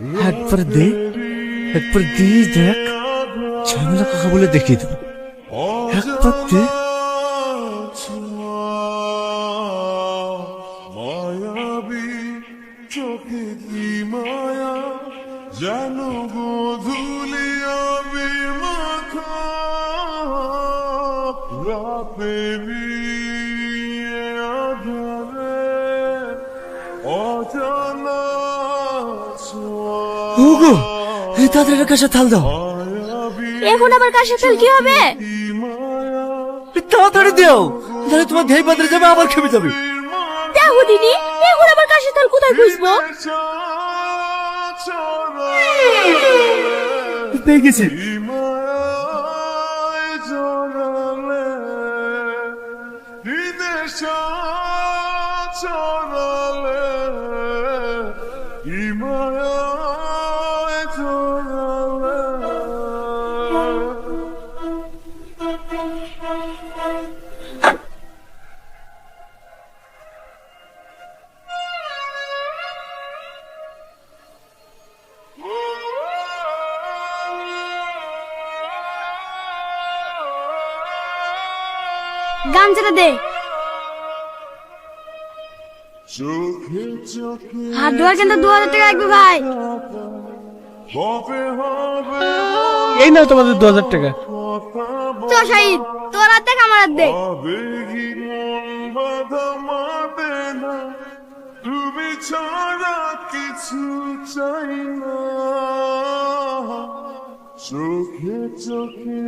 একবার দে একবার দিয়ে দেখ। ঝামেলা কাকা বলে দেখিয়ে দেবো। একবার দে। রাতে ওগো তাদের কাছে থাল দাও। এখন আবার কাশের তেল কি হবে? তাড়াতাড়ি দাও তাহলে তোমার ধেই পাত্রে যাবে আবার খেপে যাবে। দেখো দিদি এখন আবার কাশের তেল কোথায় খুঁজবো? পেয়ে গেছি দে চোখে চোখে হাত ধোয়ার কিন্তু দু হাজার টাকা লাগবে ভাই। এই নাও তোমাদের দু হাজার টাকা। চ শাহিদ তোর হাত দেখ আমার হাত দেখ তুমি ছাড়া কিছু চাই না। চোখে চোখে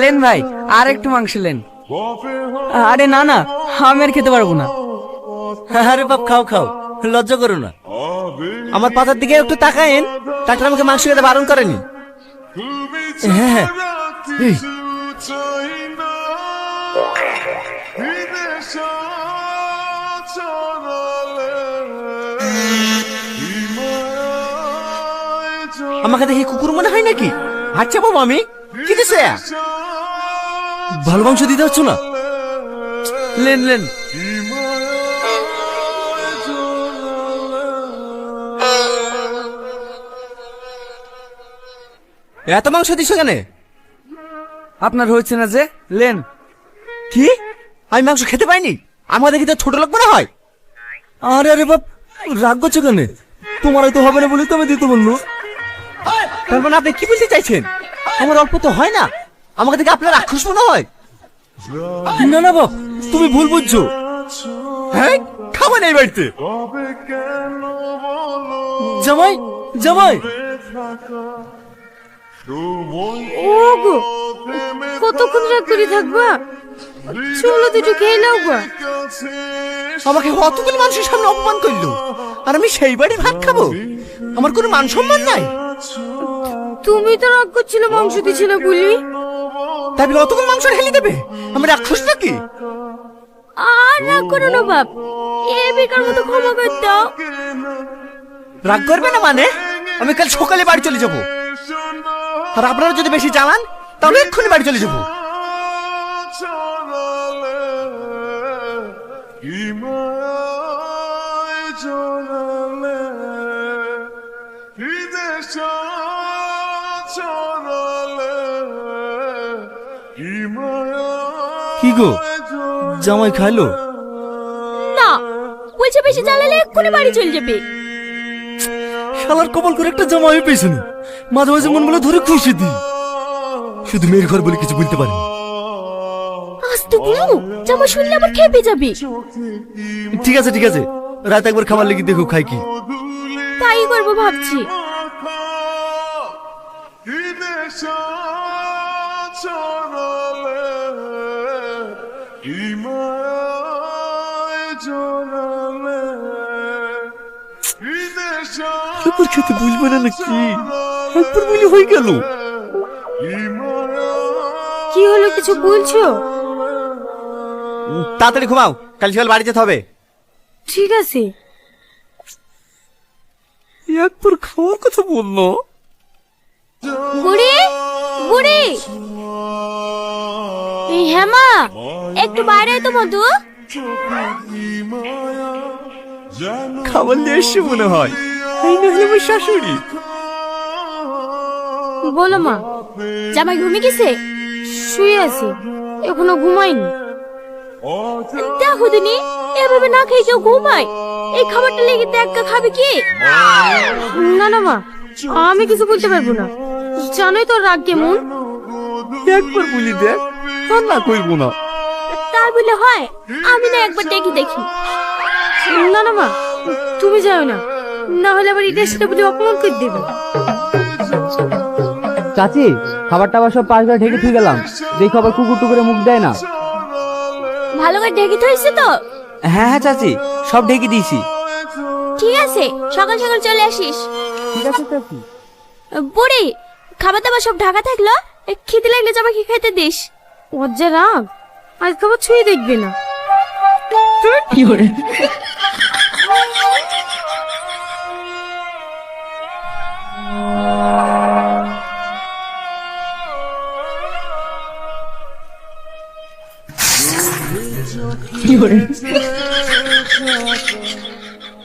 লেন ভাই আর একটু মাংস লেন। আরে না না আমি আর খেতে পারব না। আরে বাপ খাও খাও লজ্জা করো না। আমার পাতার দিকে একটু তাকায়েন ডাক্তার আমাকে মাংস খেতে বারণ করেনি। হ্যাঁ, জলে আমাকে দেখে কুকুর মনে হয় নাকি? আচ্ছা বাবু আমি। কি দিছে? ভালো মাংস দিতে হচ্ছ না? লেন লেন। এত মাংস দিছো কেন? আপনার হয়েছে না যে লেন। কি? আমি মাংস খেতে পাইনি? আমার দেখি তো ছোট লোক মনে হয়? আরে আরে বাপ রাগ করছ কেন? তোমার তো হবে না বলে তো আমি দিতে বলল তার মানে আপনি কি বলতে চাইছেন? আমার অল্প তো হয় না। আমাকে দেখে আপনার রাক্ষস মনে হয়? না না বাপ তুমি ভুল বুঝছ। হ্যাঁ খাবে না এই বাড়িতে। জামাই জামাই। ওগো কতক্ষণ রাগ করে থাকবা? চলো দুটো খেয়ে নাও গো। আমাকে অতগুলি মানুষের সামনে অপমান করল আর আমি সেই বাড়ি ভাত খাব? আমার কোনো মান সম্মান নাই। তুমি তো রাগ করছিল মাংস দিছিল বলি। তাই বলে অতগুলো মাংস ঢেলে দেবে? আমি রাক্ষস নাকি? আর রাগ করো না বাপ। এ বেকার মতো ক্ষমা করে দাও। রাগ করবে না মানে? আমি কাল সকালে বাড়ি চলে যাব। আর আপনারা যদি বেশি জানান তাহলে এক্ষুনি বাড়ি চলে যাব। কি গো? জামাই খাইলো? না বলছে বেশি জ্বালালে এক্ষুনি বাড়ি চলে যাবে। শালার কপাল করে একটা জামাই পেয়েছে না। মাঝে মাঝে মন বলে ধরে খুশি দি শুধু মেয়ের ঘর বলে কিছু বলতে পারি আজ তো বুঝু জামা শুনলে আবার খেপে যাবে। ঠিক আছে ঠিক আছে। রাত একবার খাবার লেগে দেখো খাই কি। তাই করব ভাবছি। একবার খেতে বুঝবে না নাকি একবার বলি হয়ে গেল কি হলো কিছু বলছো তাড়াতাড়ি ঘুমাও কাল সকাল বাড়ি যেতে হবে। ঠিক আছে। একবার খাওয়ার কথা বলল বুড়ি বুড়ি। এই হেমা একটু বাইরে তো মধু খাবার নিয়ে এসছে মনে হয়। এই না হলে আমার শাশুড়ি। বলো মা জামাই ঘুমিয়ে গেছে? শুয়ে আছে এখনও ঘুমায়নি। দেখো দিনি এভাবে না খেয়ে কেউ ঘুমায়। এই খাবারটা লেগে একা খাবে কি? না না মা আমি কিছু বলতে পারব না। জানোই তোর রাগ কেমন। একবার বলি দেখ না করব না। তাই বলে হয়। আমি না একবার ডেকে দেখি। না না মা তুমি যাও না। না হলে আবার এটা সেটা বলে অপমান করে দেবে। চাচি খাবার টাবার সব পাশ করে ঢেকে থুই গেলাম। দেখো আবার কুকুর টুকুরে মুখ দেয় না। ভালো করে ডেকে থইছে তো? হ্যাঁ হ্যাঁ চাচি সব ঢেকে দিয়েছি। ঠিক আছে সকাল সকাল চলে আসিস। ঠিক আছে চাচি। বুড়ি খাবার দাবার সব ঢাকা থাকল? খিদে লাগলে জামাকে খেতে দিস। ওর যা রাগ। আজ খাবার ছুঁয়ে দেখবে না।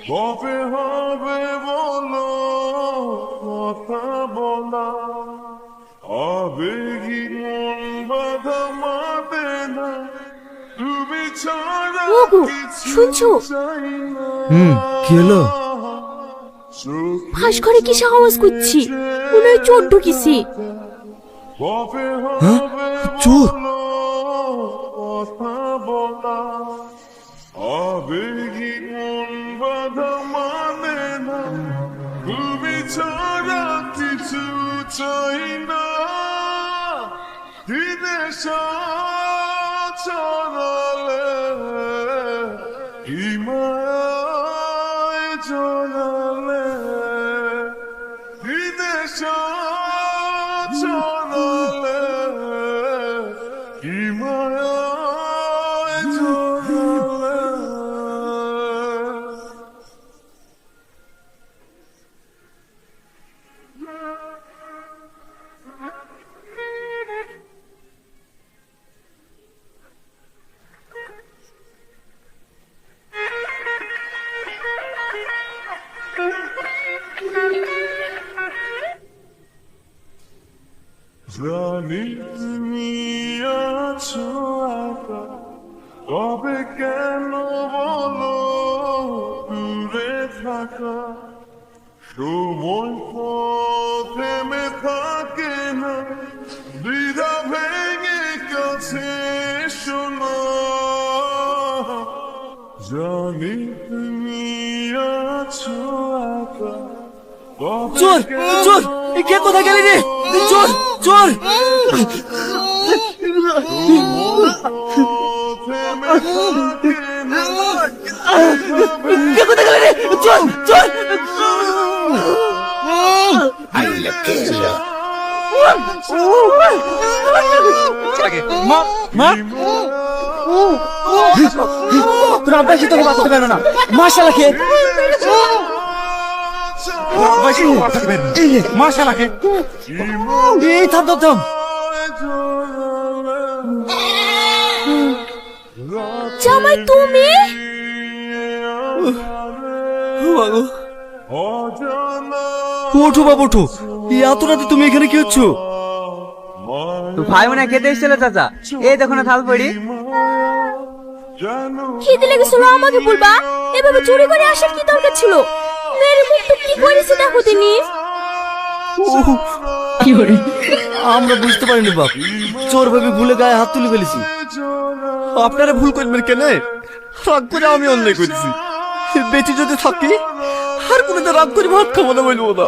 কবে হবে বলো কথা বলা আবেগী মন ওগো, কিছু শুনছো? হুম কি হলো ফাঁস করে কিসে আওয়াজ করছি মনে হয় চোর ঢুকিছি হ্যাঁ? চোর? তুমি ছাড়া কিছু চাই না চলে কবে কেন বলো দূরে থাকা? সময় তো থেমে থাকে না দ্বিধা ভেঙে কাছে শোনো। জানি তুমি আছো একা চোর চোর কে কোথায় গেলি রে? চোর চোর। কোথায় গেলি রে মা মা তোর আব্বাসী তোকে বাঁচাতে পারবে না মাশালা কে মাশালা কে এই থাম থাম থাম জামাই তুমি? বাবু। ওঠো বাবু ওঠো। এত রাতে তুমি এখানে কি হচ্ছ? ভাই মনে খেতে এসেছিল চাচা। এই দেখো না থাল পড়ি খিদে লেগেছিল আমাকে বলবা? এভাবে চুরি করে আসার কি দরকার ছিল? মেরে মুখটা কি করেছে দেখো তিনি আমরা বুঝতে পারিনি বাপ। চোর ভাবে ভুলে গায়ে হাত তুলে ফেলেছি। আপনারা ভুল করবেন কেন? রাগ করে আমি অন্যায় করছি। বেঁচে যদি থাকি আর কোনোদিন রাগ করে ভাত খাব না বলব না।